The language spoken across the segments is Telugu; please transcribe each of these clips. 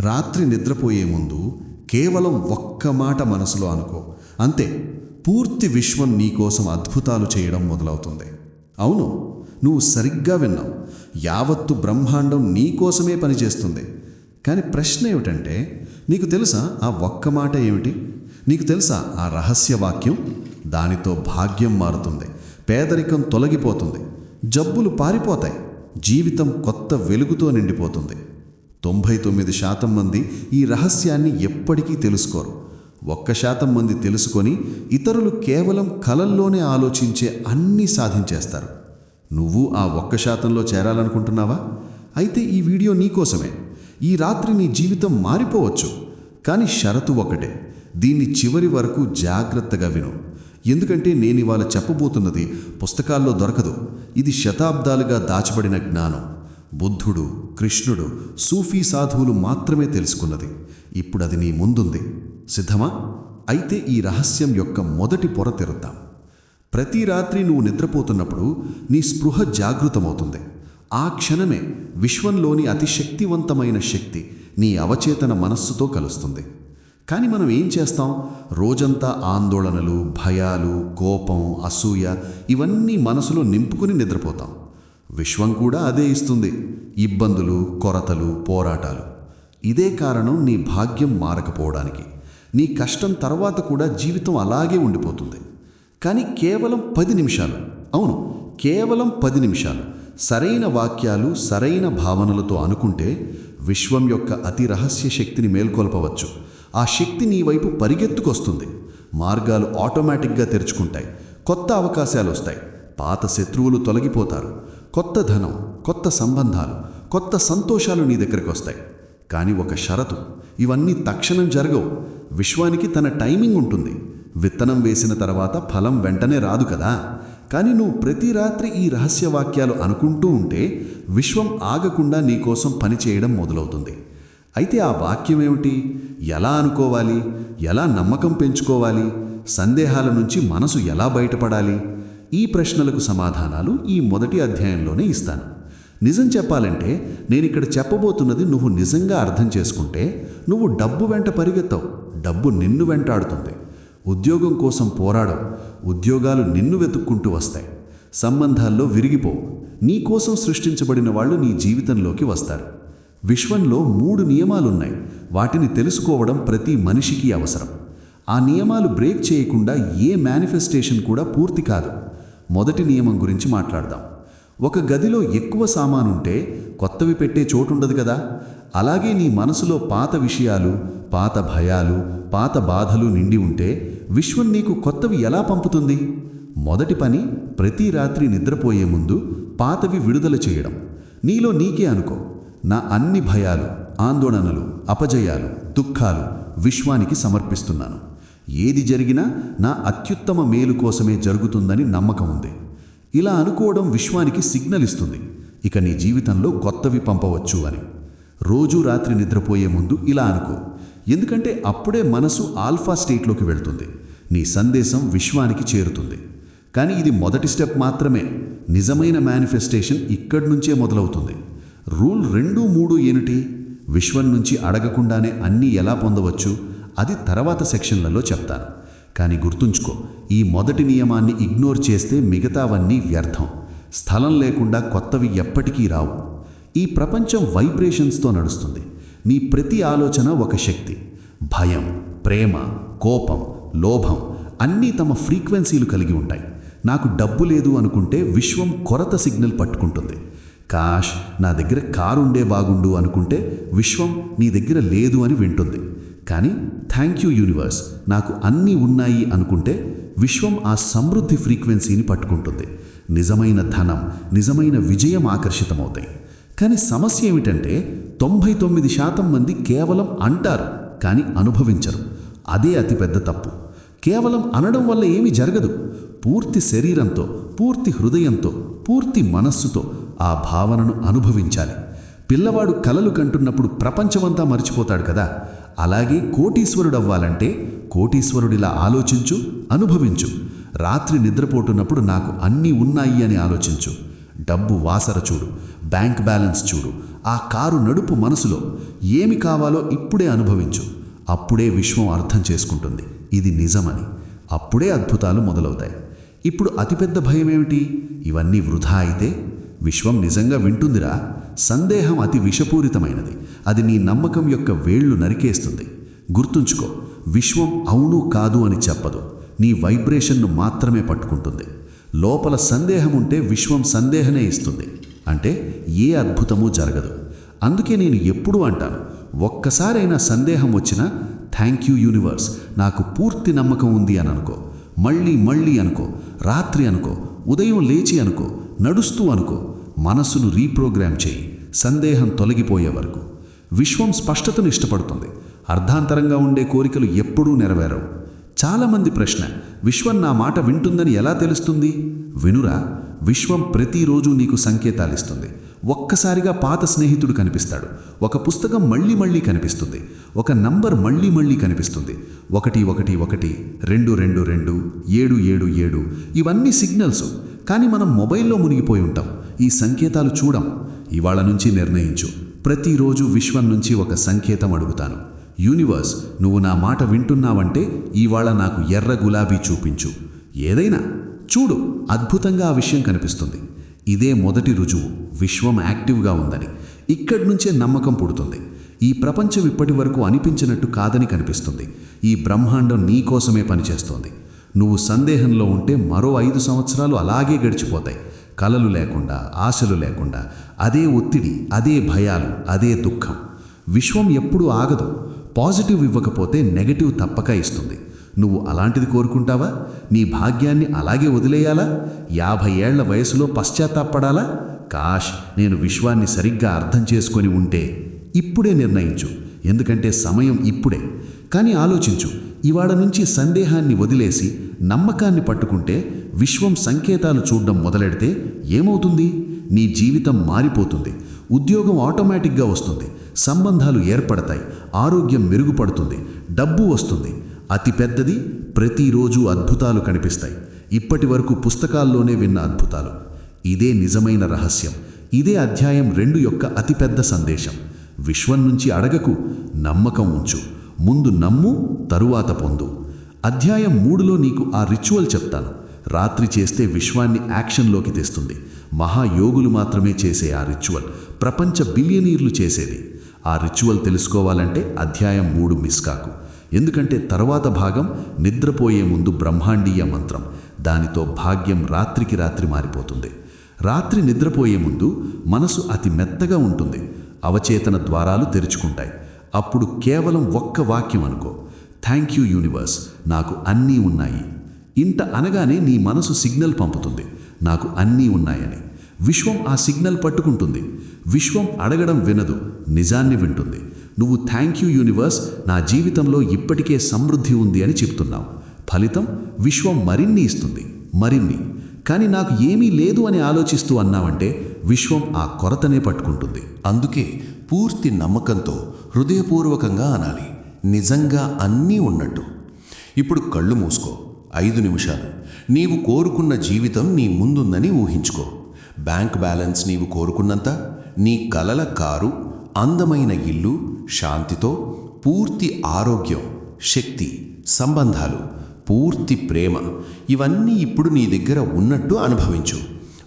రాత్రి నిద్రపోయే ముందు కేవలం ఒక్క మాట మనసులో అనుకో. అంతే పూర్తి విశ్వం నీకోసం అద్భుతాలు చేయడం మొదలవుతుంది. అవును నువ్వు సరిగ్గా విన్నావు. యావత్తు బ్రహ్మాండం నీకోసమే పనిచేస్తుంది. కానీ ప్రశ్న ఏమిటంటే నీకు తెలుసా ఆ ఒక్క మాట ఏమిటి? నీకు తెలుసా ఆ రహస్య వాక్యం? దానితో భాగ్యం మారుతుంది పేదరికం తొలగిపోతుంది జబ్బులు పారిపోతాయి జీవితం కొత్త వెలుగుతో నిండిపోతుంది. తొంభై తొమ్మిది శాతం మంది ఈ రహస్యాన్ని ఎప్పటికీ తెలుసుకోరు. ఒక్క శాతం మంది తెలుసుకొని ఇతరులు కేవలం కలల్లోనే ఆలోచించే అన్నీ సాధించేస్తారు. నువ్వు ఆ ఒక్క శాతంలో చేరాలనుకుంటున్నావా? అయితే ఈ వీడియో నీకోసమే ఈ రాత్రి నీ జీవితం మారిపోవచ్చు. కానీ షరతు ఒకటే. దీన్ని చివరి వరకు జాగ్రత్తగా విను. ఎందుకంటే నేను ఇవాళ చెప్పబోతున్నది పుస్తకాల్లో దొరకదు. ఇది శతాబ్దాలుగా దాచబడిన జ్ఞానం. బుద్ధుడు కృష్ణుడు సూఫీ సాధువులు మాత్రమే తెలుసుకున్నది. ఇప్పుడు అది నీ ముందుంది. సిద్ధమా? అయితే ఈ రహస్యం యొక్క మొదటి పొర తెరుద్దాం. ప్రతి రాత్రి నువ్వు నిద్రపోతున్నప్పుడు నీ స్పృహ జాగృతమవుతుంది. ఆ క్షణమే విశ్వంలోని అతి శక్తివంతమైన శక్తి నీ అవచేతన మనస్సుతో కలుస్తుంది. కానీ మనం ఏం చేస్తాం? రోజంతా ఆందోళనలు భయాలు కోపం అసూయ ఇవన్నీ మనసులో నింపుకుని నిద్రపోతాం. విశ్వం కూడా అదే ఇస్తుంది. ఇబ్బందులు కొరతలు పోరాటాలు. ఇదే కారణం నీ భాగ్యం మారకపోవడానికి. నీ కష్టం తర్వాత కూడా జీవితం అలాగే ఉండిపోతుంది. కానీ కేవలం పది నిమిషాలు. అవును కేవలం పది నిమిషాలు. సరైన వాక్యాలు సరైన భావనలతో అనుకుంటే విశ్వం యొక్క అతి రహస్య శక్తిని మేల్కొల్పవచ్చు. ఆ శక్తి నీ వైపు పరిగెత్తుకొస్తుంది. మార్గాలు ఆటోమేటిక్గా తెరుచుకుంటాయి. కొత్త అవకాశాలు వస్తాయి. పాత శత్రువులు తొలగిపోతారు. కొత్త ధనం కొత్త సంబంధాలు కొత్త సంతోషాలు నీ దగ్గరికి వస్తాయి. కానీ ఒక షరతు ఇవన్నీ తక్షణం జరగవు. విశ్వానికి తన టైమింగ్ ఉంటుంది. విత్తనం వేసిన తర్వాత ఫలం వెంటనే రాదు కదా. కానీ నువ్వు ప్రతి రాత్రి ఈ రహస్య వాక్యాలు అనుకుంటూ ఉంటే విశ్వం ఆగకుండా నీకోసం పనిచేయడం మొదలవుతుంది. అయితే ఆ వాక్యం ఏమిటి? ఎలా అనుకోవాలి? ఎలా నమ్మకం పెంచుకోవాలి? సందేహాల నుంచి మనసు ఎలా బయటపడాలి? ఈ ప్రశ్నలకు సమాధానాలు ఈ మొదటి అధ్యాయంలోనే ఇస్తాను. నిజం చెప్పాలంటే నేను ఇక్కడ చెప్పబోతున్నది నువ్వు నిజంగా అర్థం చేసుకుంటే నువ్వు డబ్బు వెంట పరిగెత్తవు. డబ్బు నిన్ను వెంటాడుతుంది. ఉద్యోగం కోసం పోరాడవు. ఉద్యోగాలు నిన్ను వెతుక్కుంటూ వస్తాయి. సంబంధాల్లో విరిగిపోవు. నీ కోసం సృష్టించబడిన వాళ్ళు నీ జీవితంలోకి వస్తారు. విశ్వంలో మూడు నియమాలున్నాయి. వాటిని తెలుసుకోవడం ప్రతి మనిషికి అవసరం. ఆ నియమాలు బ్రేక్ చేయకుండా ఏ మేనిఫెస్టేషన్ కూడా పూర్తి కాదు. మొదటి నియమం గురించి మాట్లాడదాం. ఒక గదిలో ఎక్కువ సామానుంటే కొత్తవి పెట్టే చోటుండదు కదా? అలాగే నీ మనసులో పాత విషయాలు పాత భయాలు పాత బాధలు నిండి ఉంటే విశ్వం నీకు కొత్తవి ఎలా పంపుతుంది? మొదటి పని ప్రతి రాత్రి నిద్రపోయే ముందు పాతవి విడుదల చేయడం. నీలో నీకే అనుకో. నా అన్ని భయాలు ఆందోళనలు అపజయాలు దుఃఖాలు విశ్వానికి సమర్పిస్తున్నాను. ఏది జరిగినా నా అత్యుత్తమ మేలు కోసమే జరుగుతుందని నమ్మకం ఉంది. ఇలా అనుకోవడం విశ్వానికి సిగ్నల్ ఇస్తుంది. ఇక నీ జీవితంలో కొత్తవి పంపవచ్చు అని. రోజూ రాత్రి నిద్రపోయే ముందు ఇలా అనుకో. ఎందుకంటే అప్పుడే మనసు ఆల్ఫా స్టేట్లోకి వెళ్తుంది. నీ సందేశం విశ్వానికి చేరుతుంది. కానీ ఇది మొదటి స్టెప్ మాత్రమే. నిజమైన మేనిఫెస్టేషన్ ఇక్కడి నుంచే మొదలవుతుంది. రూల్ రెండు మూడు ఏమిటి? విశ్వం నుంచి అడగకుండానే అన్నీ ఎలా పొందవచ్చు? అది తర్వాత సెక్షన్లలో చెప్తాను. కానీ గుర్తుంచుకో ఈ మొదటి నియమాన్ని ఇగ్నోర్ చేస్తే మిగతావన్నీ వ్యర్థం. స్థలం లేకుండా కొత్తవి ఎప్పటికీ రావు. ఈ ప్రపంచం వైబ్రేషన్స్తో నడుస్తుంది. నీ ప్రతి ఆలోచన ఒక శక్తి. భయం ప్రేమ కోపం లోభం అన్నీ తమ ఫ్రీక్వెన్సీలు కలిగి ఉంటాయి. నాకు డబ్బు లేదు అనుకుంటే విశ్వం కొరత సిగ్నల్ పట్టుకుంటుంది. కాష్ నా దగ్గర కారుండే బాగుండు అనుకుంటే విశ్వం నీ దగ్గర లేదు అని వింటుంది. కానీ థ్యాంక్ యూ యూనివర్స్ నాకు అన్నీ ఉన్నాయి అనుకుంటే విశ్వం ఆ సమృద్ధి ఫ్రీక్వెన్సీని పట్టుకుంటుంది. నిజమైన ధనం నిజమైన విజయం ఆకర్షితమవుతాయి. కానీ సమస్య ఏమిటంటే తొంభై తొమ్మిది శాతం మంది కేవలం అంటారు కానీ అనుభవించరు. అదే అతిపెద్ద తప్పు. కేవలం అనడం వల్ల ఏమీ జరగదు. పూర్తి శరీరంతో పూర్తి హృదయంతో పూర్తి మనస్సుతో ఆ భావనను అనుభవించాలి. పిల్లవాడు కలలు కంటున్నప్పుడు ప్రపంచమంతా మర్చిపోతాడు కదా. అలాగే కోటీశ్వరుడవ్వాలంటే కోటీశ్వరుడిలా ఆలోచించు అనుభవించు. రాత్రి నిద్రపోటున్నప్పుడు నాకు అన్నీ ఉన్నాయి అని ఆలోచించు. డబ్బు వాసర చూడు బ్యాంక్ బ్యాలెన్స్ చూడు ఆ కారు నడుపు మనసులో ఏమి కావాలో ఇప్పుడే అనుభవించు. అప్పుడే విశ్వం అర్థం చేసుకుంటుంది. ఇది నిజమని. అప్పుడే అద్భుతాలు మొదలవుతాయి. ఇప్పుడు అతిపెద్ద భయం ఏమిటి ఇవన్నీ వృధా అయితే విశ్వం నిజంగా వింటుందిరా. సందేహం అతి విషపూరితమైనది. అది నీ నమ్మకం యొక్క వేళ్ళు నరికేస్తుంది. గుర్తుంచుకో విశ్వం అవును కాదు అని చెప్పదు. నీ వైబ్రేషన్ను మాత్రమే పట్టుకుంటుంది. లోపల సందేహం ఉంటే విశ్వం సందేహనే ఇస్తుంది. అంటే ఏ అద్భుతమూ జరగదు. అందుకే నేను ఎప్పుడూ అంటాను ఒక్కసారైనా సందేహం వచ్చినా థ్యాంక్ యూ యూనివర్స్ నాకు పూర్తి నమ్మకం ఉంది అని అనుకో. మళ్ళీ మళ్ళీ అనుకో. రాత్రి అనుకో. ఉదయం లేచి అనుకో. నడుస్తూ అనుకో. మనస్సును రీప్రోగ్రామ్ చేయి. సందేహం తొలగిపోయే వరకు. విశ్వం స్పష్టతను ఇష్టపడుతుంది. అర్ధాంతరంగా ఉండే కోరికలు ఎప్పుడూ నెరవేరవు. చాలామంది ప్రశ్న విశ్వం నా మాట వింటుందని ఎలా తెలుస్తుంది? వినురా విశ్వం ప్రతిరోజు నీకు సంకేతాలిస్తుంది. ఒక్కసారిగా పాత స్నేహితుడు కనిపిస్తాడు. ఒక పుస్తకం మళ్ళీ మళ్ళీ కనిపిస్తుంది. ఒక నంబర్ మళ్ళీ మళ్ళీ కనిపిస్తుంది. ఒకటి ఒకటి ఒకటి రెండు రెండు రెండు ఏడు ఏడు ఏడు. ఇవన్నీ సిగ్నల్స్. కానీ మనం మొబైల్లో మునిగిపోయి ఉంటాం. ఈ సంకేతాలు చూడం ఇవాళ నుంచి నిర్ణయించు. ప్రతిరోజు విశ్వం నుంచి ఒక సంకేతం అడుగుతాను. యూనివర్స్ నువ్వు నా మాట వింటున్నావంటే ఇవాళ నాకు ఎర్ర గులాబీ చూపించు. ఏదైనా చూడు అద్భుతంగా ఆ విషయం కనిపిస్తుంది. ఇదే మొదటి రుజువు విశ్వం యాక్టివ్గా ఉందని. ఇక్కడి నుంచే నమ్మకం పుడుతుంది. ఈ ప్రపంచం ఇప్పటి వరకు అనిపించినట్టు కాదని కనిపిస్తుంది. ఈ బ్రహ్మాండం నీ కోసమే పనిచేస్తోంది. నువ్వు సందేహంలో ఉంటే మరో ఐదు సంవత్సరాలు అలాగే గడిచిపోతాయి. కలలు లేకుండా ఆశలు లేకుండా అదే ఒత్తిడి అదే భయాలు అదే దుఃఖం. విశ్వం ఎప్పుడూ ఆగదు. పాజిటివ్ ఇవ్వకపోతే నెగటివ్ తప్పక ఇస్తుంది. నువ్వు అలాంటిది కోరుకుంటావా? నీ భాగ్యాన్ని అలాగే వదిలేయాలా? యాభై ఏళ్ళ వయసులో పశ్చాత్తాపడాలా? కాష్ నేను విశ్వాన్ని సరిగ్గా అర్థం చేసుకొని ఉంటే ఇప్పుడే నిర్ణయించు. ఎందుకంటే సమయం ఇప్పుడే. కానీ ఆలోచించు ఇవాళ నుంచి సందేహాన్ని వదిలేసి నమ్మకాన్ని పట్టుకుంటే విశ్వం సంకేతాలు చూడడం మొదలెడితే ఏమవుతుంది? నీ జీవితం మారిపోతుంది. ఉద్యోగం ఆటోమేటిక్గా వస్తుంది. సంబంధాలు ఏర్పడతాయి. ఆరోగ్యం మెరుగుపడుతుంది. డబ్బు వస్తుంది. అతి పెద్దది ప్రతిరోజు అద్భుతాలు కనిపిస్తాయి. ఇప్పటి వరకు పుస్తకాల్లోనే విన్న అద్భుతాలు. ఇదే నిజమైన రహస్యం. ఇదే అధ్యాయం రెండు యొక్క అతిపెద్ద సందేశం. విశ్వం నుంచి అడగకు నమ్మకం ఉంచు. ముందు నమ్ము తరువాత పొందు. అధ్యాయం మూడులో నీకు ఆ రిచువల్ చెప్తాను. రాత్రి చేస్తే విశ్వాన్ని యాక్షన్లోకి తెస్తుంది. మహాయోగులు మాత్రమే చేసే ఆ రిచువల్ ప్రపంచ బిలియనీర్లు చేసేది. ఆ రిచువల్ తెలుసుకోవాలంటే అధ్యాయం మూడు మిస్ కాకు ఎందుకంటే తర్వాత భాగం నిద్రపోయే ముందు బ్రహ్మాండీయ మంత్రం. దానితో భాగ్యం రాత్రికి రాత్రి మారిపోతుంది. రాత్రి నిద్రపోయే ముందు మనసు అతి మెత్తగా ఉంటుంది. అవచేతన ద్వారాలు తెరుచుకుంటాయి. అప్పుడు కేవలం ఒక్క వాక్యం అనుకో. థ్యాంక్ యూ యూనివర్స్ నాకు అన్నీ ఉన్నాయి. ఇంత అనగానే నీ మనసు సిగ్నల్ పంపుతుంది. నాకు అన్నీ ఉన్నాయని. విశ్వం ఆ సిగ్నల్ పట్టుకుంటుంది. విశ్వం అడగడం వినదు. నిజాన్ని వింటుంది. నువ్వు థ్యాంక్ యూ యూనివర్స్ నా జీవితంలో ఇప్పటికే సమృద్ధి ఉంది అని చెప్తున్నావు. ఫలితం విశ్వం మరిన్ని ఇస్తుంది. మరిన్ని. కానీ నాకు ఏమీ లేదు అని ఆలోచిస్తూ అన్నావంటే విశ్వం ఆ కొరతనే పట్టుకుంటుంది. అందుకే పూర్తి నమ్మకంతో హృదయపూర్వకంగా అనాలి. నిజంగా అన్నీ ఉన్నట్టు. ఇప్పుడు కళ్ళు మూసుకో. ఐదు నిమిషాలు. నీవు కోరుకున్న జీవితం నీ ముందుందని ఊహించుకో. బ్యాంక్ బ్యాలెన్స్ నీవు కోరుకున్నంత నీ కలల కారు అందమైన ఇల్లు శాంతితో పూర్తి ఆరోగ్యం శక్తి సంబంధాలు పూర్తి ప్రేమ ఇవన్నీ ఇప్పుడు నీ దగ్గర ఉన్నట్టు అనుభవించు.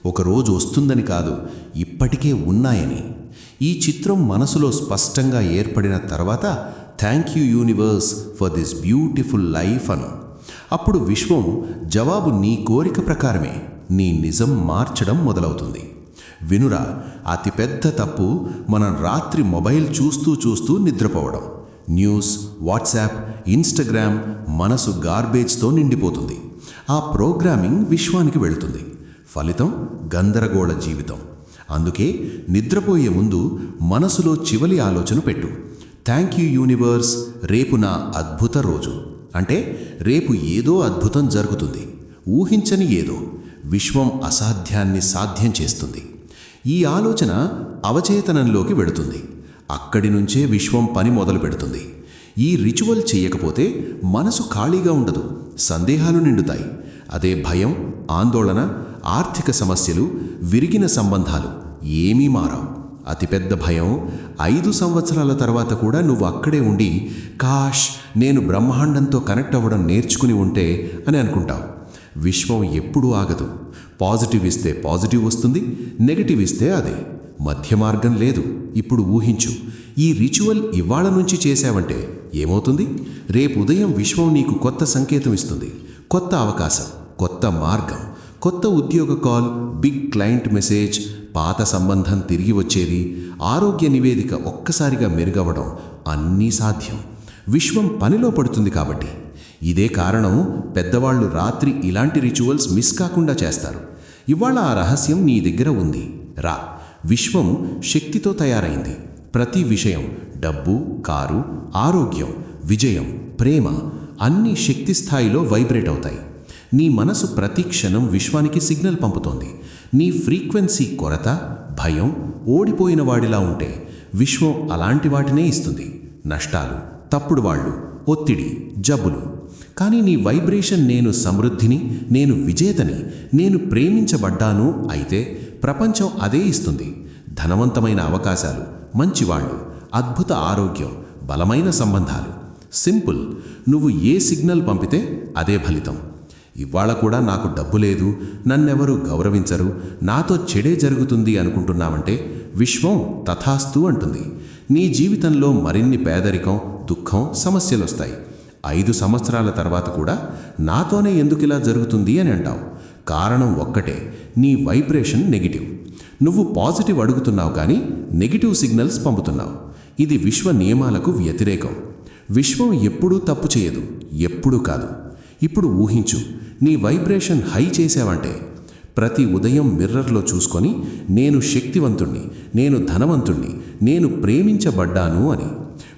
ఒకరోజు వస్తుందని కాదు ఇప్పటికే ఉన్నాయని. ఈ చిత్రం మనసులో స్పష్టంగా ఏర్పడిన తర్వాత thank you universe for this beautiful life అను అప్పుడు విశ్వం జవాబు నీ కోరిక ప్రకారమే నీ నిజం మార్చడం మొదలవుతుంది. వినురా అతిపెద్ద తప్పు మనం రాత్రి మొబైల్ చూస్తూ చూస్తూ నిద్రపోవడం. న్యూస్ వాట్సాప్ ఇన్స్టాగ్రామ్ మనసు గార్బేజ్తో నిండిపోతుంది. ఆ ప్రోగ్రామింగ్ విశ్వానికి వెళుతుంది. ఫలితం గందరగోళ జీవితం. అందుకే నిద్రపోయే ముందు మనసులో చివలి ఆలోచన పెట్టు. థ్యాంక్ యూ యూనివర్స్ రేపు నా అద్భుత రోజు. అంటే రేపు ఏదో అద్భుతం జరుగుతుంది. ఊహించని ఏదో విశ్వం అసాధ్యాన్ని సాధ్యం చేస్తుంది. ఈ ఆలోచన అవచేతనంలోకి వెడుతుంది అక్కడి నుంచే విశ్వం పని మొదలు పెడుతుంది. ఈ రిచువల్ చేయకపోతే మనసు ఖాళీగా ఉండదు. సందేహాలు నిండుతాయి. అదే భయం ఆందోళన ఆర్థిక సమస్యలు విరిగిన సంబంధాలు ఏమీ మారవు. అతిపెద్ద భయం. ఐదు సంవత్సరాల తర్వాత కూడా నువ్వు అక్కడే ఉండి కాష్ నేను బ్రహ్మాండంతో కనెక్ట్ అవ్వడం నేర్చుకుని ఉంటే అని అనుకుంటావు. విశ్వం ఎప్పుడూ ఆగదు. పాజిటివ్ ఇస్తే పాజిటివ్ వస్తుంది నెగటివ్ ఇస్తే అదే. మధ్య మార్గం లేదు. ఇప్పుడు ఊహించు. ఈ రిచువల్ ఇవాళ నుంచి చేశావంటే ఏమవుతుంది? రేపు ఉదయం విశ్వం నీకు కొత్త సంకేతం ఇస్తుంది. కొత్త అవకాశం కొత్త మార్గం కొత్త ఉద్యోగ కాల్ బిగ్ క్లయింట్ మెసేజ్ పాత సంబంధం తిరిగి వచ్చేది ఆరోగ్య నివేదిక ఒక్కసారిగా మెరుగవడం అన్నీ సాధ్యం. విశ్వం పనిలో పడుతుంది కాబట్టి. ఇదే కారణం పెద్దవాళ్ళు రాత్రి ఇలాంటి రిచువల్స్ మిస్ కాకుండా చేస్తారు. ఇవాళ ఆ రహస్యం నీ దగ్గర ఉంది. రా. విశ్వం శక్తితో తయారైంది. ప్రతి విషయం డబ్బు కారు ఆరోగ్యం విజయం ప్రేమ అన్ని శక్తి స్థాయిలో వైబ్రేట్ అవుతాయి. నీ మనసు ప్రతి క్షణం విశ్వానికి సిగ్నల్ పంపుతోంది. నీ ఫ్రీక్వెన్సీ కొరత భయం ఓడిపోయిన వాడిలా ఉంటే విశ్వం అలాంటి వాటినే ఇస్తుంది. నష్టాలు తప్పుడు వాళ్ళు ఒత్తిడి జబ్బులు. కానీ నీ వైబ్రేషన్ నేను సమృద్ధిని నేను విజేతని నేను ప్రేమించబడ్డాను అయితే ప్రపంచం అదే ఇస్తుంది. ధనవంతమైన అవకాశాలు మంచివాళ్ళు అద్భుత ఆరోగ్యం బలమైన సంబంధాలు. సింపుల్. నువ్వు ఏ సిగ్నల్ పంపితే అదే ఫలితం. ఇవాళ కూడా నాకు డబ్బు లేదు నన్నెవరూ గౌరవించరు నాతో చెడే జరుగుతుంది అనుకుంటున్నావంటే విశ్వం తథాస్తు అంటుంది. నీ జీవితంలో మరిన్ని పేదరికం దుఃఖం సమస్యలొస్తాయి. ఐదు సంవత్సరాల తర్వాత కూడా నాతోనే ఎందుకు ఇలా జరుగుతుంది అని అంటావు. కారణం ఒక్కటే నీ వైబ్రేషన్ నెగిటివ్. నువ్వు పాజిటివ్ అడుగుతున్నావు కానీ నెగిటివ్ సిగ్నల్స్ పంపుతున్నావు. ఇది విశ్వ నియమాలకు వ్యతిరేకం. విశ్వం ఎప్పుడూ తప్పు చేయదు ఎప్పుడూ కాదు. ఇప్పుడు ఊహించు నీ వైబ్రేషన్ హై చేసావంటే ప్రతి ఉదయం మిర్రర్లో చూసుకొని నేను శక్తివంతుణ్ణి నేను ధనవంతుణ్ణి నేను ప్రేమించబడ్డాను అని.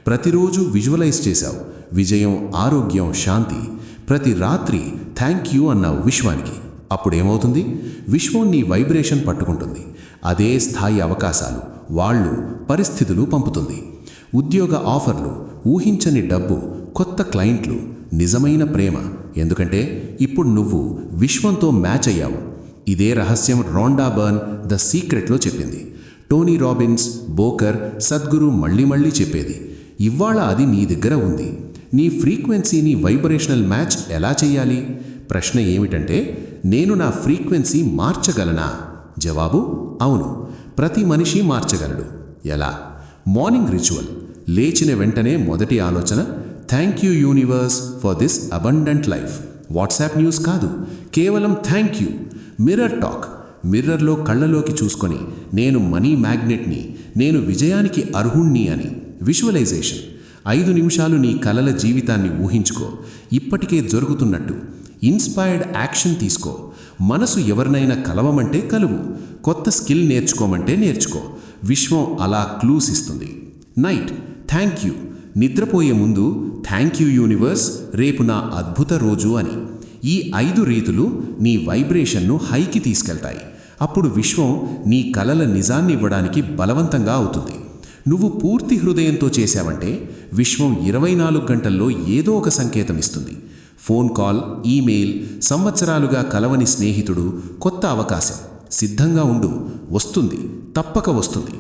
ప్రతిరోజు విజువలైజ్ చేశావు విజయం ఆరోగ్యం శాంతి. ప్రతి రాత్రి థ్యాంక్ యూ అన్నావు విశ్వానికి. అప్పుడేమవుతుంది? విశ్వం నీ వైబ్రేషన్ పట్టుకుంటుంది. అదే స్థాయి అవకాశాలు వాళ్ళు పరిస్థితులు పంపుతుంది. ఉద్యోగ ఆఫర్లు ఊహించని డబ్బు కొత్త క్లయింట్లు నిజమైన ప్రేమ ఎందుకంటే ఇప్పుడు నువ్వు విశ్వంతో మ్యాచ్ అయ్యావు. ఇదే రహస్యం రోండా బర్న్ ద సీక్రెట్లో చెప్పింది. టోనీ రాబిన్స్ బోకర్ సద్గురు మళ్ళీ మళ్ళీ చెప్పేది ఇవాళ అది నీ దగ్గర ఉంది. నీ ఫ్రీక్వెన్సీని వైబ్రేషనల్ మ్యాచ్ ఎలా చేయాలి? ప్రశ్న ఏమిటంటే నేను నా ఫ్రీక్వెన్సీ మార్చగలనా? జవాబు అవును. ప్రతి మనిషి మార్చగలడు. ఎలా? Morning ritual. లేచిన వెంటనే మొదటి ఆలోచన thank you universe for this abundant life WhatsApp news కాదు. కేవలం థ్యాంక్ యూ మిర్రర్ టాక్ మిర్రర్లో కళ్ళలోకి చూసుకొని నేను మనీ మ్యాగ్నెట్ని నేను విజయానికి అర్హుణ్ణి అని. విజువలైజేషన్ ఐదు నిమిషాలు నీ కలల జీవితాన్ని ఊహించుకో. ఇప్పటికే జరుగుతున్నట్టు. ఇన్స్పైర్డ్ యాక్షన్ తీసుకో. మనసు ఎవరినైనా కలవమంటే కలువు. కొత్త స్కిల్ నేర్చుకోమంటే నేర్చుకో. విశ్వం అలా క్లూస్ ఇస్తుంది. నైట్ థ్యాంక్ యూ నిద్రపోయే ముందు థ్యాంక్ యూ యూనివర్స్ రేపు నా అద్భుత రోజు అని. ఈ ఐదు రీతులు నీ వైబ్రేషన్ను హైకి తీసుకెళ్తాయి. అప్పుడు విశ్వం నీ కలల నిజాన్ని ఇవ్వడానికి బలవంతంగా అవుతుంది. నువ్వు పూర్తి హృదయంతో చేశావంటే విశ్వం ఇరవై నాలుగు గంటల్లో ఏదో ఒక సంకేతం ఇస్తుంది. ఫోన్ కాల్ ఈమెయిల్ సంవత్సరాలుగా కలవని స్నేహితుడు కొత్త అవకాశం. సిద్ధంగా ఉండు వస్తుంది తప్పక వస్తుంది.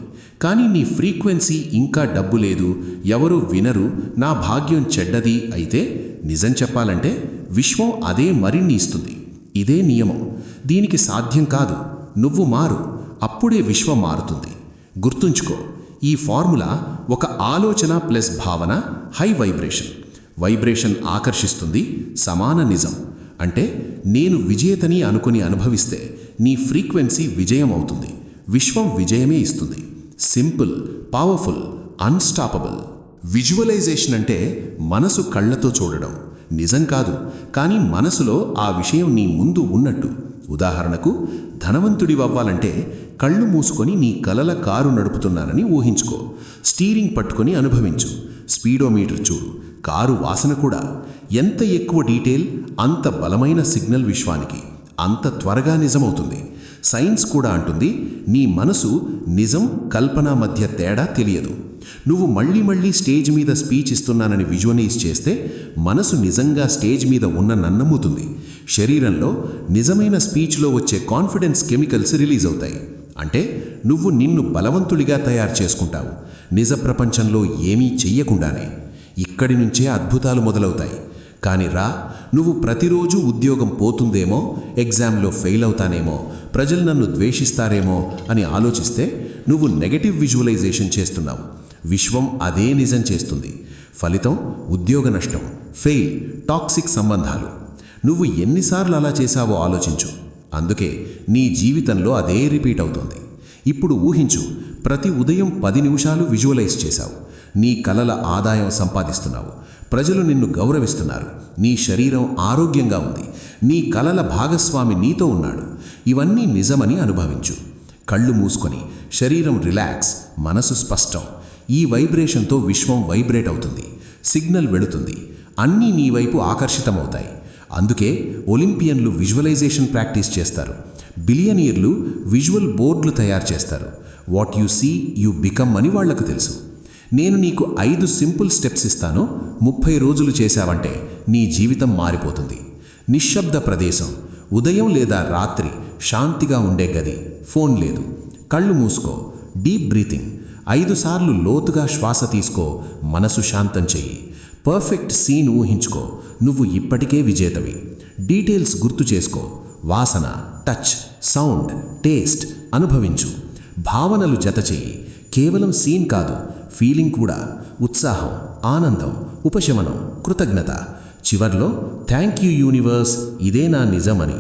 కానీ నీ ఫ్రీక్వెన్సీ ఇంకా డబ్బు లేదు. ఎవరు వినరు. నా భాగ్యం చెడ్డది అయితే నిజం చెప్పాలంటే విశ్వం అదే మరిన్ని ఇస్తుంది. ఇదే నియమం. దీనికి సాధ్యం కాదు. నువ్వు మారు. అప్పుడే విశ్వం మారుతుంది. గుర్తుంచుకో. ఈ ఫార్ములా ఒక ఆలోచన ప్లస్ భావన హై వైబ్రేషన్. వైబ్రేషన్ ఆకర్షిస్తుంది. సమాన నిజం. అంటే నేను విజేతని అనుకుని అనుభవిస్తే నీ ఫ్రీక్వెన్సీ విజయం అవుతుంది విశ్వం విజయమే ఇస్తుంది. Simple powerful unstoppable. విజువలైజేషన్ అంటే మనసు కళ్ళతో చూడడం. నిజం కాదు కానీ మనసులో ఆ విషయం నీ ముందు ఉన్నట్టు. ఉదాహరణకు ధనవంతుడివవ్వాలంటే కళ్ళు మూసుకొని నీ కలల కారు నడుపుతున్నానని ఊహించుకో. స్టీరింగ్ పట్టుకొని అనుభవించు. స్పీడోమీటర్ చూడు. కారు వాసన కూడా. ఎంత ఎక్కువ డీటెయిల్ అంత బలమైన సిగ్నల్ విశ్వానికి. అంత త్వరగా నిజమవుతుంది. సైన్స్ కూడా అంటుంది నీ మనసు నిజం కల్పన మధ్య తేడా తెలియదు. నువ్వు మళ్ళీ మళ్ళీ స్టేజ్ మీద స్పీచ్ ఇస్తున్నానని విజువలైజ్ చేస్తే మనసు నిజంగా స్టేజ్ మీద ఉన్న నన్నమ్ముతుంది శరీరంలో నిజమైన స్పీచ్లో వచ్చే కాన్ఫిడెన్స్ కెమికల్స్ రిలీజ్ అవుతాయి. అంటే నువ్వు నిన్ను బలవంతుడిగా తయారు చేసుకుంటావు. నిజ ప్రపంచంలో ఏమీ చెయ్యకుండానే. ఇక్కడి నుంచే అద్భుతాలు మొదలవుతాయి. కానీ రా నువ్వు ప్రతిరోజు ఉద్యోగం పోతుందేమో ఎగ్జామ్లో ఫెయిల్ అవుతానేమో ప్రజలు నన్ను ద్వేషిస్తారేమో అని ఆలోచిస్తే నువ్వు నెగటివ్ విజువలైజేషన్ చేస్తున్నావు. విశ్వం అదే నిజం చేస్తుంది. ఫలితం ఉద్యోగ నష్టం ఫెయిల్ టాక్సిక్ సంబంధాలు. నువ్వు ఎన్నిసార్లు అలా చేశావో ఆలోచించు. అందుకే నీ జీవితంలో అదే రిపీట్ అవుతుంది. ఇప్పుడు ఊహించు ప్రతి ఉదయం పది నిమిషాలు విజువలైజ్ చేశావు. నీ కలల ఆదాయం సంపాదిస్తున్నావు. ప్రజలు నిన్ను గౌరవిస్తున్నారు. నీ శరీరం ఆరోగ్యంగా ఉంది. నీ కలల భాగస్వామి నీతో ఉన్నాడు. ఇవన్నీ నిజమని అనుభవించు. కళ్ళు మూసుకొని శరీరం రిలాక్స్ మనసు స్పష్టం. ఈ వైబ్రేషన్తో విశ్వం వైబ్రేట్ అవుతుంది. సిగ్నల్ వెళుతుంది. అన్నీ నీ వైపు ఆకర్షితమవుతాయి. అందుకే ఒలింపియన్లు విజువలైజేషన్ ప్రాక్టీస్ చేస్తారు. బిలియనీర్లు విజువల్ బోర్డులు తయారు చేస్తారు. What you see you become అని వాళ్ళకు తెలుసు. నేను నీకు ఐదు సింపుల్ స్టెప్స్ ఇస్తాను. ముప్పై రోజులు చేశావంటే నీ జీవితం మారిపోతుంది. నిశ్శబ్ద ప్రదేశం. ఉదయం లేదా రాత్రి శాంతిగా ఉండే గది. ఫోన్ లేదు. కళ్ళు మూసుకో. Deep breathing. ఐదు సార్లు లోతుగా శ్వాస తీసుకో. మనసు శాంతం చెయ్యి. పర్ఫెక్ట్ సీన్ ఊహించుకో. నువ్వు ఇప్పటికే విజేతవి. డీటెయిల్స్ గుర్తు చేసుకో. వాసన టచ్ సౌండ్ టేస్ట్ అనుభవించు. భావనలు జత చెయ్యి. కేవలం సీన్ కాదు. ఫీలింగ్ కూడా ఉత్సాహం ఆనందం ఉపశమనం కృతజ్ఞత. చివర్లో థ్యాంక్ యూ యూనివర్స్ ఇదే నా నిజమని.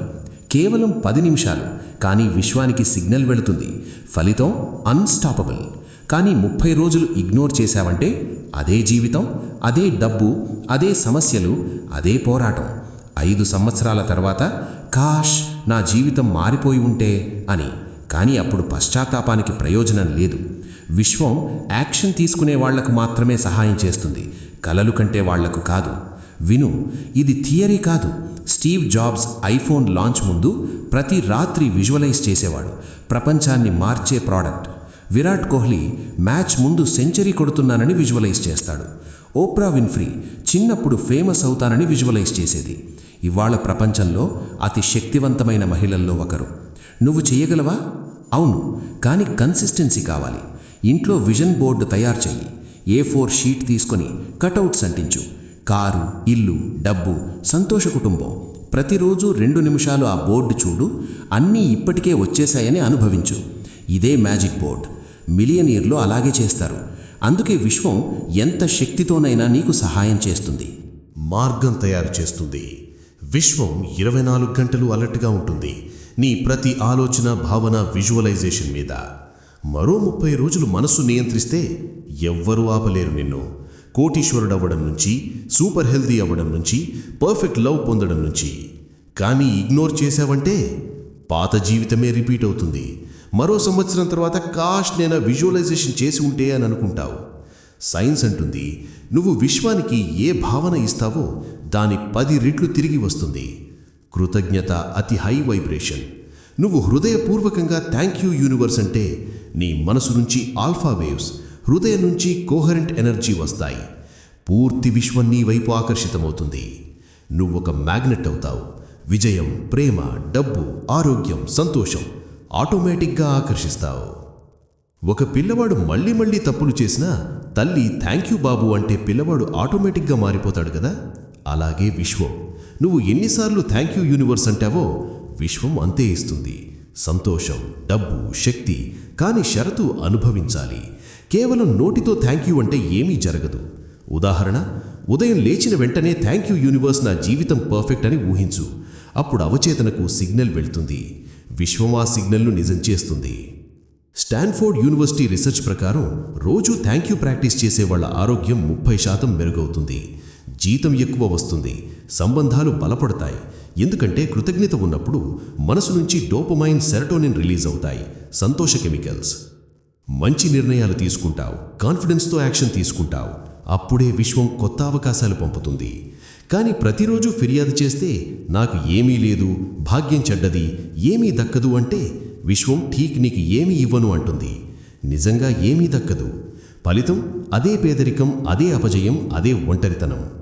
కేవలం పది నిమిషాలు కానీ విశ్వానికి సిగ్నల్ వెళుతుంది. ఫలితం అన్స్టాపబుల్ కానీ ముప్పై రోజులు ఇగ్నోర్ చేశావంటే అదే జీవితం అదే డబ్బు అదే సమస్యలు అదే పోరాటం. ఐదు సంవత్సరాల తర్వాత కాష్ నా జీవితం మారిపోయి ఉంటే అని. కానీ అప్పుడు పశ్చాత్తాపానికి ప్రయోజనం లేదు. విశ్వం యాక్షన్ తీసుకునే వాళ్ళకు మాత్రమే సహాయం చేస్తుంది. కలలు కంటే వాళ్ళకు కాదు. విను ఇది థియరీ కాదు. స్టీవ్ జాబ్స్ ఐఫోన్ లాంచ్ ముందు ప్రతి రాత్రి విజువలైజ్ చేసేవాడు. ప్రపంచాన్ని మార్చే ప్రోడక్ట్. విరాట్ కోహ్లీ మ్యాచ్ ముందు సెంచరీ కొడుతున్నానని విజువలైజ్ చేస్తాడు. ఓప్రా విన్ఫ్రీ చిన్నప్పుడు ఫేమస్ అవుతానని విజువలైజ్ చేసేది. ఇవాళ ప్రపంచంలో అతి శక్తివంతమైన మహిళల్లో ఒకరు. నువ్వు చేయగలవా? అవును కానీ కన్సిస్టెన్సీ కావాలి. ఇంట్లో విజన్ బోర్డు తయారు చెయ్యి. ఏ ఫోర్ షీట్ తీసుకొని కటౌట్స్ అంటించు కారు ఇల్లు డబ్బు సంతోష కుటుంబం. ప్రతిరోజు రెండు నిమిషాలు ఆ బోర్డు చూడు. అన్నీ ఇప్పటికే వచ్చేశాయని అనుభవించు. ఇదే మ్యాజిక్ బోర్డ్. మిలియనీర్లు అలాగే చేస్తారు. అందుకే విశ్వం ఎంత శక్తితోనైనా నీకు సహాయం చేస్తుంది. మార్గం తయారు చేస్తుంది. విశ్వం ఇరవై నాలుగు గంటలు అలర్ట్గా ఉంటుంది. నీ ప్రతి ఆలోచన భావన విజువలైజేషన్ మీద. మరో ముప్పై రోజులు మనస్సు నియంత్రిస్తే ఎవ్వరూ ఆపలేరు నిన్ను. కోటీశ్వరుడవ్వడం నుంచి సూపర్ హెల్తీ అవ్వడం నుంచి పర్ఫెక్ట్ లవ్ పొందడం నుంచి. కానీ ఇగ్నోర్ చేశావంటే పాత జీవితమే రిపీట్ అవుతుంది. మరో సంవత్సరం తర్వాత కాష్ నేను విజువలైజేషన్ చేసి ఉంటే అని అనుకుంటావు. సైన్స్ అంటుంది నువ్వు విశ్వానికి ఏ భావన ఇస్తావో దాని పది రెట్లు తిరిగి వస్తుంది. కృతజ్ఞత అతి హై వైబ్రేషన్. నువ్వు హృదయపూర్వకంగా థ్యాంక్ యూ యూనివర్స్ అంటే నీ మనసు నుంచి ఆల్ఫా వేవ్స్ హృదయం నుంచి కోహరెంట్ ఎనర్జీ వస్తాయి. పూర్తి విశ్వం నీ వైపు ఆకర్షితమవుతుంది. నువ్వు ఒక మ్యాగ్నెట్ అవుతావు. విజయం ప్రేమ డబ్బు ఆరోగ్యం సంతోషం ఆటోమేటిక్గా ఆకర్షిస్తావు. ఒక పిల్లవాడు మళ్ళీ మళ్ళీ తప్పులు చేసినా తల్లి థ్యాంక్ యూ బాబు అంటే పిల్లవాడు ఆటోమేటిక్గా మారిపోతాడు కదా? అలాగే విశ్వం. నువ్వు ఎన్నిసార్లు థ్యాంక్ యూ యూనివర్స్ అంటావో విశ్వం అంతే ఇస్తుంది. సంతోషం డబ్బు శక్తి కానీ షరతు అనుభవించాలి. కేవలం నోటితో థ్యాంక్ యూ అంటే ఏమీ జరగదు. ఉదాహరణ ఉదయం లేచిన వెంటనే థ్యాంక్ యూ యూనివర్స్ నా జీవితం పర్ఫెక్ట్ అని ఊహించు. అప్పుడు అవచేతనకు సిగ్నల్ వెళ్తుంది. విశ్వం ఆ సిగ్నల్ను నిజం చేస్తుంది. స్టాన్ఫోర్డ్ యూనివర్సిటీ రీసెర్చ్ ప్రకారం రోజు థ్యాంక్ యూ ప్రాక్టీస్ చేసే వాళ్ళ ఆరోగ్యం ముప్పై శాతం మెరుగవుతుంది. జీతం ఎక్కువ వస్తుంది. సంబంధాలు బలపడతాయి. ఎందుకంటే కృతజ్ఞత ఉన్నప్పుడు మనసు నుంచి డోపమైన్ సెరటోనిన్ రిలీజ్ అవుతాయి. సంతోష కెమికల్స్. మంచి నిర్ణయాలు తీసుకుంటావు. కాన్ఫిడెన్స్తో యాక్షన్ తీసుకుంటావు. అప్పుడే విశ్వం కొత్త అవకాశాలు పంపుతుంది. కానీ ప్రతిరోజు ఫిర్యాదు చేస్తే నాకు ఏమీ లేదు భాగ్యం చెడ్డది ఏమీ దక్కదు అంటే విశ్వం ఠీక్ నీకు ఏమీ ఇవ్వను అంటుంది. నిజంగా ఏమీ దక్కదు. ఫలితం అదే పేదరికం అదే అపజయం అదే ఒంటరితనం.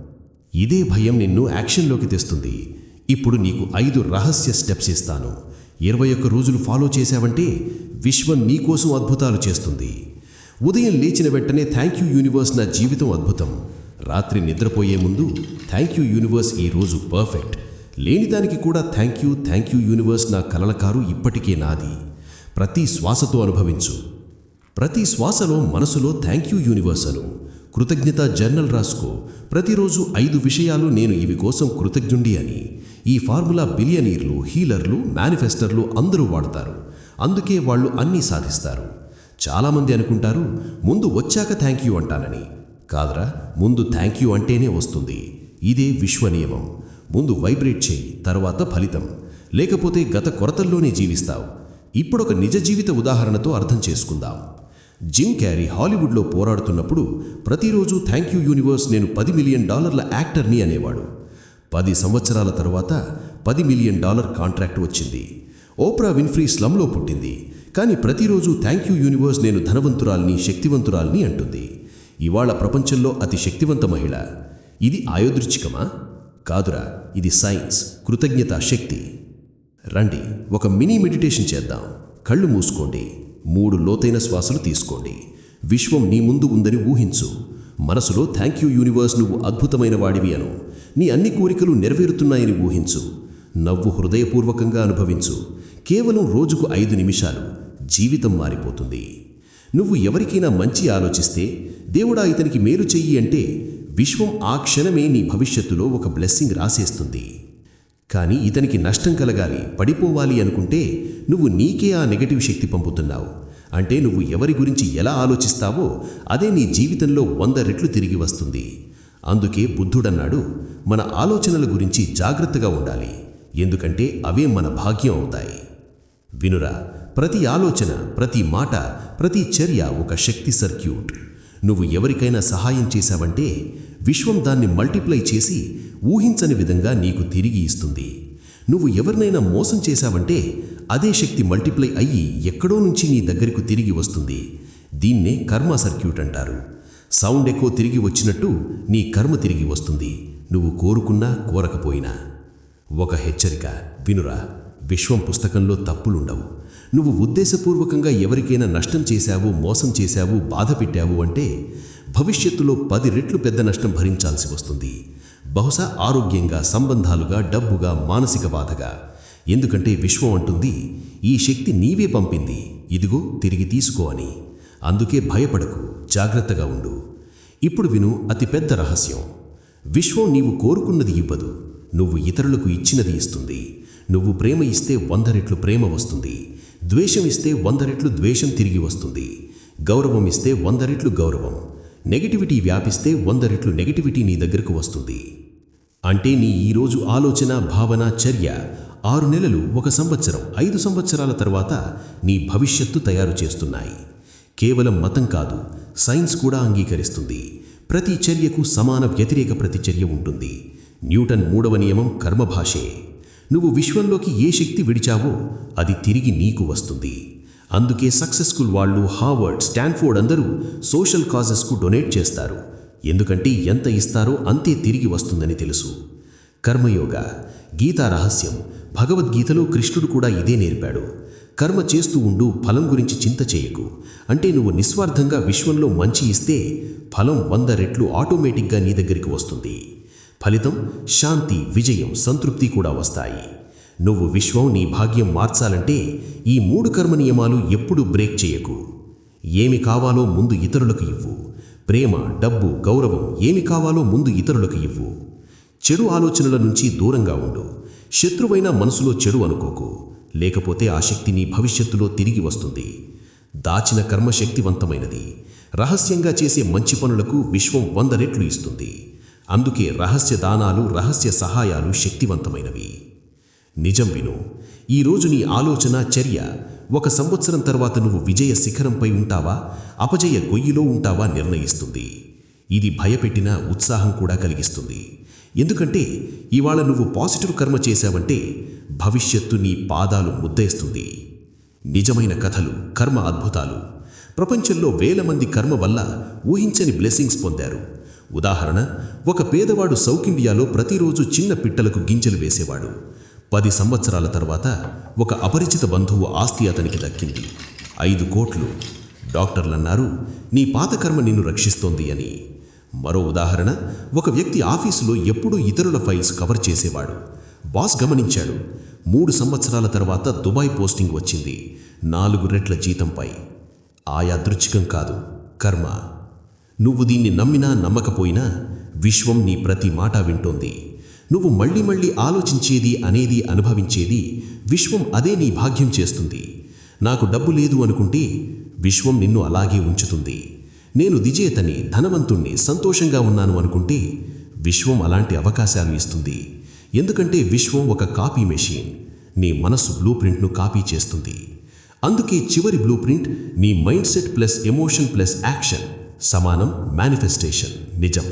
ఇదే భయం నిన్ను యాక్షన్లోకి తెస్తుంది. ఇప్పుడు నీకు ఐదు రహస్య స్టెప్స్ ఇస్తాను. ఇరవై ఒక్క రోజులు ఫాలో చేశావంటే విశ్వం నీకోసం అద్భుతాలు చేస్తుంది. ఉదయం లేచిన వెంటనే థ్యాంక్ యూ యూనివర్స్ నా జీవితం అద్భుతం. రాత్రి నిద్రపోయే ముందు థ్యాంక్ యూ యూనివర్స్ ఈ రోజు పర్ఫెక్ట్. లేని దానికి కూడా thank you thank you universe నా కలల కారు ఇప్పటికే నాది. ప్రతి శ్వాసతో అనుభవించు. ప్రతి శ్వాసలో మనసులో థ్యాంక్ యూ యూనివర్స్ అను. కృతజ్ఞత జర్నల్ రాసుకో. ప్రతిరోజు ఐదు విషయాలు నేను ఇవి కోసం కృతజ్ఞుండి అని. ఈ ఫార్ములా బిలియనీర్లు హీలర్లు మేనిఫెస్టర్లు అందరూ వాడతారు. అందుకే వాళ్ళు అన్నీ సాధిస్తారు. చాలామంది అనుకుంటారు ముందు వచ్చాక థ్యాంక్ యూ అంటానని. కాదరా ముందు థ్యాంక్ యూ అంటేనే వస్తుంది. ఇదే విశ్వ నియమం. ముందు వైబ్రేట్ చేయి తర్వాత ఫలితం. లేకపోతే గత కొరతల్లోనే జీవిస్తావు. ఇప్పుడొక నిజ జీవిత ఉదాహరణతో అర్థం చేసుకుందాం. జిమ్ క్యారీ హాలీవుడ్లో పోరాడుతున్నప్పుడు ప్రతిరోజు థ్యాంక్ యూ యూనివర్స్ నేను పది మిలియన్ డాలర్ల యాక్టర్ని అనేవాడు. పది సంవత్సరాల తర్వాత పది మిలియన్ డాలర్ కాంట్రాక్ట్ వచ్చింది. ఓప్రా విన్ఫ్రీ స్లంలో పుట్టింది. కానీ ప్రతిరోజు థ్యాంక్ యూ యూనివర్స్ నేను ధనవంతురాల్ని శక్తివంతురాల్ని అంటుంది. ఇవాళ ప్రపంచంలో అతి శక్తివంత మహిళ. ఇది ఆయోదృచ్ఛికమా? కాదురా ఇది సైన్స్ కృతజ్ఞత శక్తి. రండి ఒక మినీ మెడిటేషన్ చేద్దాం. కళ్ళు మూసుకోండి. మూడు లోతైన శ్వాసలు తీసుకోండి. విశ్వం నీ ముందు ఉందని ఊహించు. మనసులో థ్యాంక్ యూ యూనివర్స్ నువ్వు అద్భుతమైన వాడివి అను. నీ అన్ని కోరికలు నెరవేరుతున్నాయని ఊహించు. నవ్వు హృదయపూర్వకంగా అనుభవించు. కేవలం రోజుకు ఐదు నిమిషాలు. జీవితం మారిపోతుంది. నువ్వు ఎవరికైనా మంచి ఆలోచిస్తే దేవుడా ఇతనికి మేలు చెయ్యి అంటే విశ్వం ఆ క్షణమే నీ భవిష్యత్తులో ఒక బ్లెస్సింగ్ రాసేస్తుంది. కానీ ఇతనికి నష్టం కలగాలి పడిపోవాలి అనుకుంటే నువ్వు నీకే ఆ నెగటివ్ శక్తి పంపుతున్నావు. అంటే నువ్వు ఎవరి గురించి ఎలా ఆలోచిస్తావో అదే నీ జీవితంలో వంద రెట్లు తిరిగి వస్తుంది. అందుకే బుద్ధుడన్నాడు మన ఆలోచనల గురించి జాగ్రత్తగా ఉండాలి. ఎందుకంటే అవే మన భాగ్యం అవుతాయి. వినురా ప్రతి ఆలోచన ప్రతి మాట ప్రతి చర్య ఒక శక్తి సర్క్యూట్. నువ్వు ఎవరికైనా సహాయం చేశావంటే విశ్వం దాన్ని మల్టిప్లై చేసి ఊహించని విధంగా నీకు తిరిగి ఇస్తుంది. నువ్వు ఎవరినైనా మోసం చేశావంటే అదే శక్తి మల్టిప్లై అయ్యి ఎక్కడో నుంచి నీ దగ్గరకు తిరిగి వస్తుంది. దీన్నే కర్మ సర్క్యూట్ అంటారు. సౌండ్ ఎక్కువ తిరిగి వచ్చినట్టు నీ కర్మ తిరిగి వస్తుంది. నువ్వు కోరుకున్నా కోరకపోయినా. ఒక హెచ్చరిక వినురా విశ్వం పుస్తకంలో తప్పులుండవు. నువ్వు ఉద్దేశపూర్వకంగా ఎవరికైనా నష్టం చేశావు మోసం చేశావు బాధ పెట్టావు అంటే భవిష్యత్తులో పది రెట్లు పెద్ద నష్టం భరించాల్సి వస్తుంది. బహుశా ఆరోగ్యంగా సంబంధాలుగా డబ్బుగా మానసిక బాధగా. ఎందుకంటే విశ్వం అంటుంది ఈ శక్తి నీవే పంపింది. ఇదిగో తిరిగి తీసుకో అని. అందుకే భయపడకు జాగ్రత్తగా ఉండు. ఇప్పుడు విను అతిపెద్ద రహస్యం. విశ్వం నీవు కోరుకున్నది ఇవ్వదు. నువ్వు ఇతరులకు ఇచ్చినది ఇస్తుంది. నువ్వు ప్రేమ ఇస్తే వంద రెట్లు ప్రేమ వస్తుంది. ద్వేషం ఇస్తే వంద రెట్లు ద్వేషం తిరిగి వస్తుంది. గౌరవం ఇస్తే వంద రెట్లు గౌరవం. నెగటివిటీ వ్యాపిస్తే వంద రెట్లు నెగటివిటీ నీ దగ్గరకు వస్తుంది. అంటే నీ ఈరోజు ఆలోచన భావన చర్య ఆరు నెలలు ఒక సంవత్సరం ఐదు సంవత్సరాల తర్వాత నీ భవిష్యత్తు తయారు చేస్తున్నాయి. కేవలం మతం కాదు సైన్స్ కూడా అంగీకరిస్తుంది. ప్రతి చర్యకు సమాన వ్యతిరేక ప్రతిచర్య ఉంటుంది. న్యూటన్ మూడవ నియమం కర్మభాషే. నువ్వు విశ్వంలోకి ఏ శక్తి విడిచావో అది తిరిగి నీకు వస్తుంది. అందుకే సక్సెస్ఫుల్ వాళ్ళు హార్వర్డ్ స్టాన్ఫోర్డ్ అందరూ సోషల్ కాజెస్కు డొనేట్ చేస్తారు. ఎందుకంటే ఎంత ఇస్తారో అంతే తిరిగి వస్తుందని తెలుసు. కర్మయోగ గీతా రహస్యం. భగవద్గీతలో కృష్ణుడు కూడా ఇదే నేర్పాడు. కర్మ చేస్తూ ఉండు ఫలం గురించి చింత చేయకు. అంటే నువ్వు నిస్వార్థంగా విశ్వంలో మంచి ఇస్తే ఫలం వంద రెట్లు ఆటోమేటిక్గా నీ దగ్గరికి వస్తుంది. ఫలితం శాంతి విజయం సంతృప్తి కూడా వస్తాయి. నువ్వు విశ్వం నీ భాగ్యం మార్చాలంటే ఈ మూడు కర్మ నియమాలు ఎప్పుడూ బ్రేక్ చేయకు. ఏమి కావాలో ముందు ఇతరులకు ఇవ్వు. ప్రేమ డబ్బు గౌరవం ఏమి కావాలో ముందు ఇతరులకు ఇవ్వు. చెడు ఆలోచనల నుంచి దూరంగా ఉండు. శత్రువైన మనసులో చెడు అనుకోకు. లేకపోతే ఆ శక్తి నీ భవిష్యత్తులో తిరిగి వస్తుంది. దాచిన కర్మ శక్తివంతమైనది. రహస్యంగా చేసే మంచి పనులకు విశ్వం వంద రెట్లు ఇస్తుంది. అందుకే రహస్య దానాలు రహస్య సహాయాలు శక్తివంతమైనవి. నిజం విను. ఈరోజు నీ ఆలోచన చర్య ఒక సంవత్సరం తర్వాత నువ్వు విజయ శిఖరంపై ఉంటావా? అపజయ గొయ్యిలో ఉంటావా? నిర్ణయిస్తుంది. ఇది భయపెట్టిన ఉత్సాహం కూడా కలిగిస్తుంది. ఎందుకంటే ఇవాళ నువ్వు పాజిటివ్ కర్మ చేశావంటే భవిష్యత్తు నీ పాదాలు ముద్దేస్తుంది. నిజమైన కథలు కర్మ అద్భుతాలు. ప్రపంచంలో వేల మంది కర్మ వల్ల ఊహించని బ్లెస్సింగ్స్ పొందారు. ఉదాహరణ ఒక పేదవాడు సౌత్ ఇండియాలో ప్రతిరోజు చిన్న పిట్టలకు గింజలు వేసేవాడు. పది సంవత్సరాల తర్వాత ఒక అపరిచిత బంధువు ఆస్తి అతనికి దక్కింది. ఐదు కోట్లు. డాక్టర్లన్నారు నీ పాతకర్మ నిన్ను రక్షిస్తోంది అని. మరో ఉదాహరణ ఒక వ్యక్తి ఆఫీసులో ఎప్పుడూ ఇతరుల ఫైల్స్ కవర్ చేసేవాడు. బాస్ గమనించాడు మూడు సంవత్సరాల తర్వాత దుబాయ్ పోస్టింగ్ వచ్చింది. నాలుగు రెట్ల జీతంపై. ఆ యాదృచ్ఛికం కాదు. కర్మ. నువ్వు దీన్ని నమ్మినా నమ్మకపోయినా విశ్వం నీ ప్రతి మాట వింటోంది. నువ్వు మళ్ళీ మళ్ళీ ఆలోచించేది అనేది అనుభవించేది విశ్వం అదే నీ భాగ్యం చేస్తుంది. నాకు డబ్బు లేదు అనుకుంటే విశ్వం నిన్ను అలాగే ఉంచుతుంది. నేను విజేతని ధనవంతుణ్ణి సంతోషంగా ఉన్నాను అనుకుంటే విశ్వం అలాంటి అవకాశాలు ఇస్తుంది. ఎందుకంటే విశ్వం ఒక కాపీ మెషిన్. నీ మనసు బ్లూ ప్రింట్ను కాపీ చేస్తుంది. అందుకే చివరి బ్లూ ప్రింట్ నీ mindset plus emotion plus action సమానం మేనిఫెస్టేషన్ నిజం.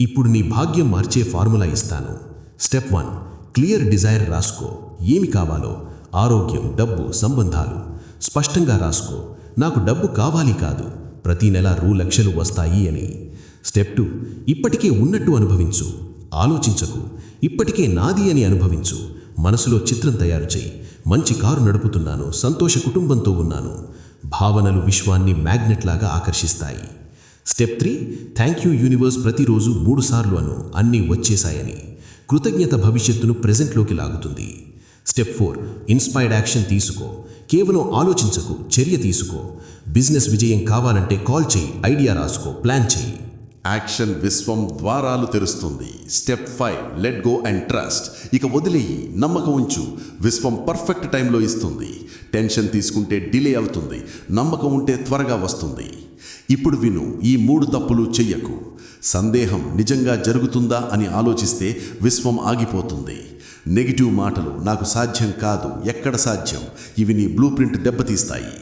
ఇప్పుడు నీ భాగ్యం మార్చే ఫార్ములా ఇస్తాను. స్టెప్ వన్ క్లియర్ డిజైర్ రాసుకో. ఏమి కావాలో? ఆరోగ్యం డబ్బు సంబంధాలు. స్పష్టంగా రాసుకో. నాకు డబ్బు కావాలి కాదు. ప్రతి నెల రూ లక్షలు వస్తాయి అని. స్టెప్ టూ ఇప్పటికే ఉన్నట్టు అనుభవించు. ఆలోచించకు. ఇప్పటికే నాది అని అనుభవించు. మనసులో చిత్రం తయారు చేయి. మంచి కారు నడుపుతున్నాను. సంతోష కుటుంబంతో ఉన్నాను. భావనలు విశ్వాన్ని మ్యాగ్నెట్ లాగా ఆకర్షిస్తాయి. Step three thank you universe ప్రతిరోజు మూడుసార్లు అను అన్నీ వచ్చేశాయని కృతజ్ఞత భవిష్యత్తును ప్రెజెంట్లోకి లాగుతుంది. స్టెప్ ఫోర్ ఇన్స్పైర్డ్ యాక్షన్ తీసుకో. కేవలం ఆలోచించకు చర్య తీసుకో. బిజినెస్ విజయం కావాలంటే కాల్ చేయి ఐడియా రాసుకో ప్లాన్ చేయి. యాక్షన్ విశ్వం ద్వారాలు తెరుస్తుంది. Step five let go and trust ఇక వదిలేయి నమ్మకం ఉంచు. విశ్వం పర్ఫెక్ట్ టైంలో ఇస్తుంది. టెన్షన్ తీసుకుంటే డిలే అవుతుంది. నమ్మకం ఉంటే త్వరగా వస్తుంది. ఇప్పుడు విను ఈ మూడు తప్పులు చెయ్యకు. సందేహం నిజంగా జరుగుతుందా అని ఆలోచిస్తే విశ్వం ఆగిపోతుంది. నెగిటివ్ మాటలు నాకు సాధ్యం కాదు ఎక్కడ సాధ్యం? ఇవి నీ బ్లూ ప్రింట్ దెబ్బతీస్తాయి.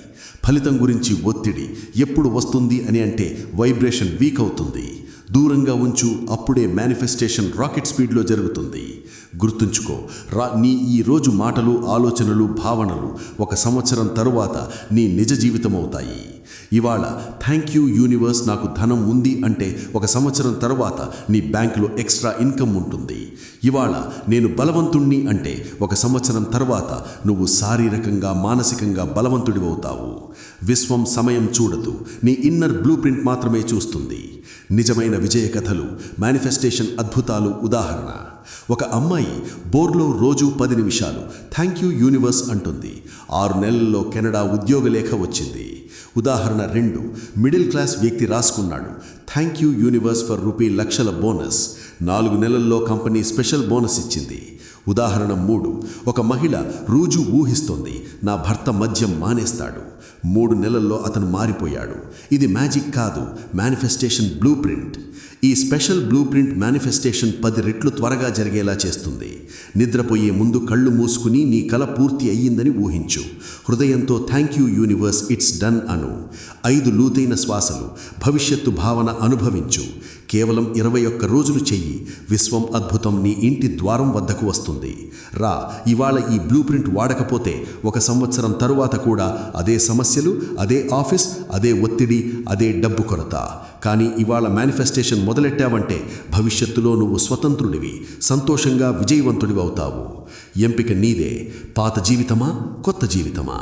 ఫలితం గురించి ఒత్తిడి ఎప్పుడు వస్తుంది అని అంటే వైబ్రేషన్ వీక్ అవుతుంది. దూరంగా ఉంచు అప్పుడే మేనిఫెస్టేషన్ రాకెట్ స్పీడ్లో జరుగుతుంది. గుర్తుంచుకో రా నీ ఈ రోజు మాటలు ఆలోచనలు భావనలు ఒక సంవత్సరం తరువాత నీ నిజ జీవితం అవుతాయి ఇవాళ థ్యాంక్ యూ యూనివర్స్ నాకు ధనం ఉంది అంటే ఒక సంవత్సరం తర్వాత నీ బ్యాంకులో ఎక్స్ట్రా ఇన్కమ్ ఉంటుంది. ఇవాళ నేను బలవంతుణ్ణి అంటే ఒక సంవత్సరం తర్వాత నువ్వు శారీరకంగా మానసికంగా బలవంతుడివవుతావు విశ్వం సమయం చూడదు. నీ ఇన్నర్ బ్లూ ప్రింట్ మాత్రమే చూస్తుంది. నిజమైన విజయ కథలు మేనిఫెస్టేషన్ అద్భుతాలు ఉదాహరణ. ఒక అమ్మాయి బోర్లో రోజు పది నిమిషాలు థ్యాంక్ యూ యూనివర్స్ అంటుంది. ఆరు నెలల్లో కెనడా ఉద్యోగ లేఖ వచ్చింది. ఉదాహరణ రెండు మిడిల్ క్లాస్ వ్యక్తి రాసుకున్నాడు. Thank you universe for rupee లక్షల బోనస్. నాలుగు నెలల్లో కంపెనీ స్పెషల్ బోనస్ ఇచ్చింది. ఉదాహరణ మూడు ఒక మహిళ రోజు ఊహిస్తోంది నా భర్త మద్యం మానేస్తాడు. మూడు నెలల్లో అతను మారిపోయాడు. ఇది మ్యాజిక్ కాదు మేనిఫెస్టేషన్ బ్లూ ప్రింట్. ఈ స్పెషల్ బ్లూ ప్రింట్ మేనిఫెస్టేషన్ పది రెట్లు త్వరగా జరిగేలా చేస్తుంది. నిద్రపోయే ముందు కళ్ళు మూసుకుని నీ కల పూర్తి అయ్యిందని ఊహించు. హృదయంతో thank you universe it's done అను. ఐదు లూతైన శ్వాసలు భవిష్యత్తు భావన అనుభవించు. కేవలం ఇరవై ఒక్క రోజులు చెయ్యి. విశ్వం అద్భుతం నీ ఇంటి ద్వారం వద్దకు వస్తుంది. రా ఇవాళ ఈ బ్లూ ప్రింట్ వాడకపోతే ఒక సంవత్సరం తరువాత కూడా అదే సమస్యలు అదే ఆఫీస్ అదే ఒత్తిడి అదే డబ్బు కొరత. కానీ ఇవాళ మేనిఫెస్టేషన్ మొదలెట్టావంటే భవిష్యత్తులో నువ్వు స్వతంత్రుడివి సంతోషంగా విజయవంతుడివి అవుతావు. ఎంపిక నీదే పాత జీవితమా కొత్త జీవితమా?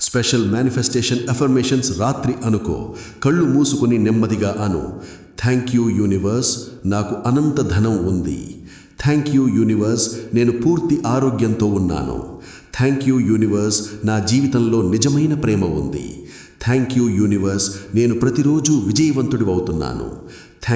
స్పెషల్ మేనిఫెస్టేషన్ అఫర్మేషన్స్ రాత్రి అనుకో కళ్ళు మూసుకుని నెమ్మదిగా అను. థ్యాంక్ యూ యూనివర్స్ నాకు అనంత ధనం ఉంది. థ్యాంక్ యూ యూనివర్స్ నేను పూర్తి ఆరోగ్యంతో ఉన్నాను. థ్యాంక్ యూ యూనివర్స్ నా జీవితంలో నిజమైన ప్రేమ ఉంది. థ్యాంక్ యూ యూనివర్స్ నేను ప్రతిరోజు విజయవంతుడి అవుతున్నాను.